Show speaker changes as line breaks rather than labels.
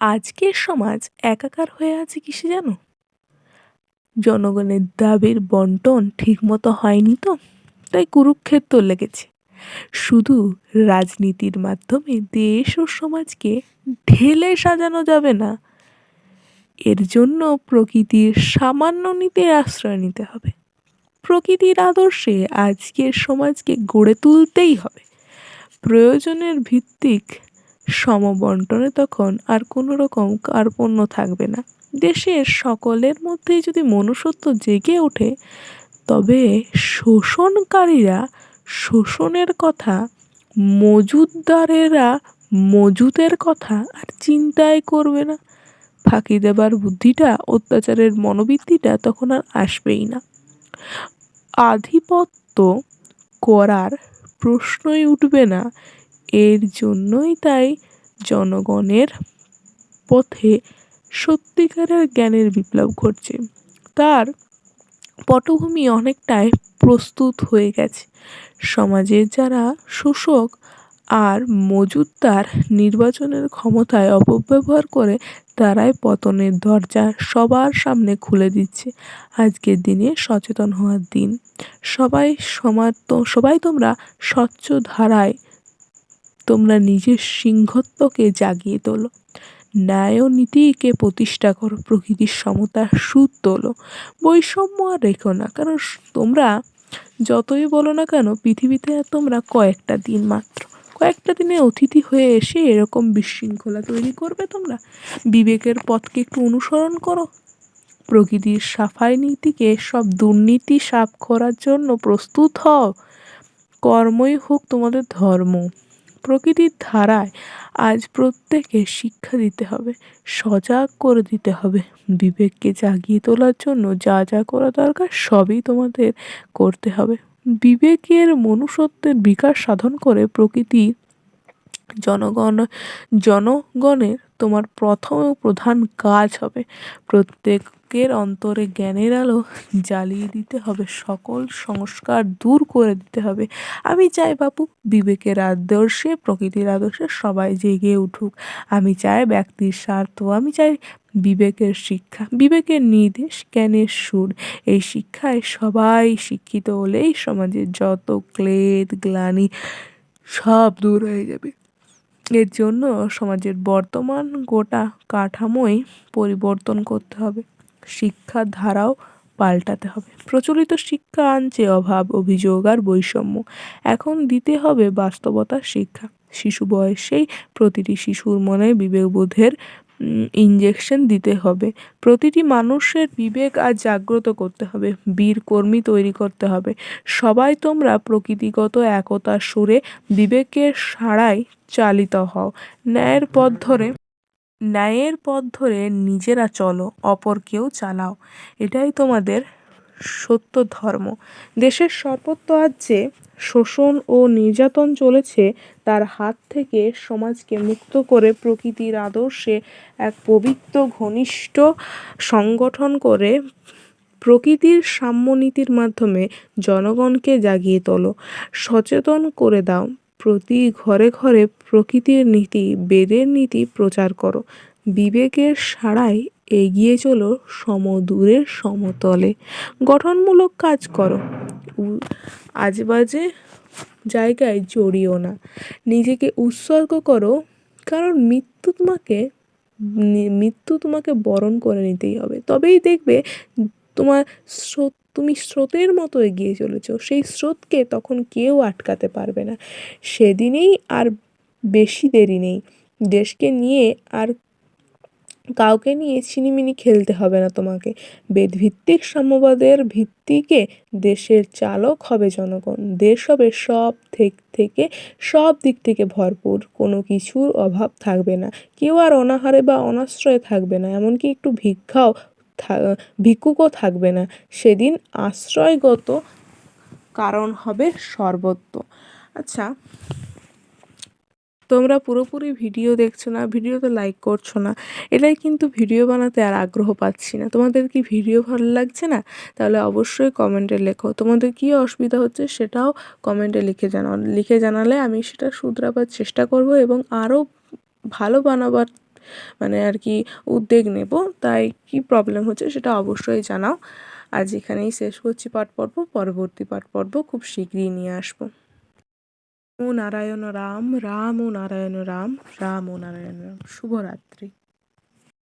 আজকের সমাজ একাকার হয়ে আছে কিসে জানো? জনগণের দাবির বন্টন ঠিকমতো হয়নি তো, তাই কুরুক্ষেত্র লেগেছে। শুধু রাজনীতির মাধ্যমে দেশ ও সমাজকে ঢেলে সাজানো যাবে না, এর জন্য প্রকৃতির সামান্য নীতির আশ্রয় নিতে হবে। প্রকৃতির আদর্শে আজকের সমাজকে গড়ে তুলতেই হবে। প্রয়োজনের ভিত্তিক সমবন্টনে তখন আর কোনো রকম কার্পণ্য থাকবে না। দেশের সকলের মধ্যেই যদি মনুষ্যত্ব জেগে ওঠে, তবে শোষণকারীরা শোষণের কথা মজুদদারেরা মজুতের কথা আর চিন্তাই করবে না। ফাঁকি দেবার বুদ্ধিটা, অত্যাচারের মনোবৃত্তিটা তখন আর আসবেই না। আধিপত্য করার প্রশ্নই উঠবে না এর জন্যই তাই জনগণের পথে সত্যিকারের জ্ঞানের বিপ্লব ঘটছে। তার পটভূমি অনেকটাই প্রস্তুত হয়ে গেছে। সমাজের যারা শোষক আর মজুদদার নির্বাচনের ক্ষমতায় অপব্যবহার করে, তারাই পতনের দরজা সবার সামনে খুলে দিচ্ছে। আজকের দিনে সচেতন হওয়ার দিন। সবাই সমাজ সবাই তোমরা স্বচ্ছ ধারায় তোমরা নিজের সিংহত্বকে জাগিয়ে তোলো। ন্যায় নীতিকে প্রতিষ্ঠা করো, প্রকৃতির সমতার সুদ তোলো। বৈষম্য আর রেখো না, কারণ তোমরা যতই বলো না কেন, পৃথিবীতে তোমরা কয়েকটা দিন মাত্র। কয়েকটা দিনে অতিথি হয়ে এসে এরকম বিশৃঙ্খলা তৈরি করবে তোমরা। বিবেকের পথকে একটু অনুসরণ করো। প্রকৃতির সাফাই নীতিকে সব দুর্নীতি সাফ করার জন্য প্রস্তুত হও। কর্মই হোক তোমাদের ধর্ম। প্রকৃতির ধারায় আজ প্রত্যেকে শিক্ষা দিতে হবে, সজাগ করে দিতে হবে। বিবেককে জাগিয়ে তোলার জন্য যা যা করা দরকার সবই তোমাদের করতে হবে। বিবেকের মনুষ্যত্বের বিকাশ সাধন করে প্রকৃতি জনগণ, জনগণের তোমার প্রথম প্রধান কাজ হবে প্রত্যেকের অন্তরে জ্ঞানের আলো জ্বালিয়ে দিতে হবে, সকল সংস্কার দূর করে দিতে হবে। আমি চাই বাপু, বিবেকের আদর্শে, প্রকৃতির আদর্শে সবাই জেগে উঠুক। আমি চাই ব্যক্তির স্বার্থ, আমি চাই বিবেকের শিক্ষা, বিবেকের নির্দেশ, জ্ঞানের সুর। এই শিক্ষায় সবাই শিক্ষিত হলেই সমাজের যত ক্লেদ, গ্লানি সব দূর হয়ে যাবে। এর জন্য সমাজের বর্তমান গোটা কাঠামোই পরিবর্তন করতে হবে। শিক্ষার ধারাও পাল্টাতে হবে। প্রচলিত শিক্ষা আনছে অভাব, অভিযোগ আর বৈষম্য। এখন দিতে হবে বাস্তবতার শিক্ষা। শিশু বয়সেই প্রতিটি শিশুর মনে বিবেকবোধের ইঞ্জেকশন দিতে হবে। প্রতিটি মানুষের বিবেক আর জাগ্রত করতে হবে। বীর কর্মী তৈরি করতে হবে। সবাই তোমরা প্রকৃতিগত একতার সুরে বিবেকের সাড়ায় চালিত হও। ন্যায়ের পথ ধরে, ন্যায়ের পথ ধরে নিজেরা চলো, অপরকেও চালাও। এটাই তোমাদের সত্য ধর্ম। দেশের সর্বত্র আজ যে শোষণ ও নির্যাতন চলেছে, তার হাত থেকে সমাজকে মুক্ত করে প্রকৃতির আদর্শে এক পবিত্র, ঘনিষ্ঠ সংগঠন করে প্রকৃতির সাম্যনীতির মাধ্যমে জনগণকে জাগিয়ে তোলো। সচেতন করে দাও। প্রতি ঘরে ঘরে প্রকৃতির নীতি, বেদের নীতি প্রচার করো। বিবেকের সাড়ায় এগিয়ে চলো সমদূরের সমতলে। গঠনমূলক কাজ করো। আজেবাজে জায়গায় জড়িও না। নিজেকে উৎসর্গ করো, কারণ মৃত্যু তোমাকে মৃত্যু তোমাকে বরণ করে নিতেই হবে। তবেই দেখবে তোমার স্রোত, তুমি স্রোতের মতো এগিয়ে চলেছো। সেই স্রোতকে তখন কেউ আটকাতে পারবে না। সেদিনেই আর বেশি দেরি নেই। দেশকে নিয়ে আর কাউকে নিয়ে ছিনিমিনি খেলতে হবে না তোমাকে। বেদভিত্তিক সাম্যবাদের ভিত্তিকে দেশের চালক হবে জনগণ। দেশ হবে সব থেকে সব দিক থেকে ভরপুর। কোনো কিছুর অভাব থাকবে না। কেউ আর অনাহারে বা অনাশ্রয়ে থাকবে না। এমনকি একটু ভিক্ষাও ভিক্ষুকও থাকবে না। সেদিন আশ্রয়গত কারণ হবে সর্বত্র। আচ্ছা তোমরা পুরোপুরি ভিডিও দেখছ না ভিডিওতে লাইক করছ না। এটাই কিন্তু ভিডিও বানাতে আর আগ্রহ পাচ্ছি না। তোমাদের কি ভিডিও ভালো লাগছে না? তাহলে অবশ্যই কমেন্টে লেখো। তোমাদের কী অসুবিধা হচ্ছে সেটাও কমেন্টে লিখে জানাও। লিখে জানালে আমি সেটা শুধরাবার চেষ্টা করব এবং আরও ভালো বানাবার মানে আর কি উদ্যোগ নেব। তাই কি প্রবলেম হচ্ছে সেটা অবশ্যই জানাও। আজ এখানেই শেষ করছি পাঠ পর্ব। পরবর্তী পাঠ পর্ব খুব শীঘ্রই নিয়ে আসব। ও নারায়ণ রাম রাম ও নারায়ণ রাম রাম ও নারায়ণ রাম। শুভরাত্রি।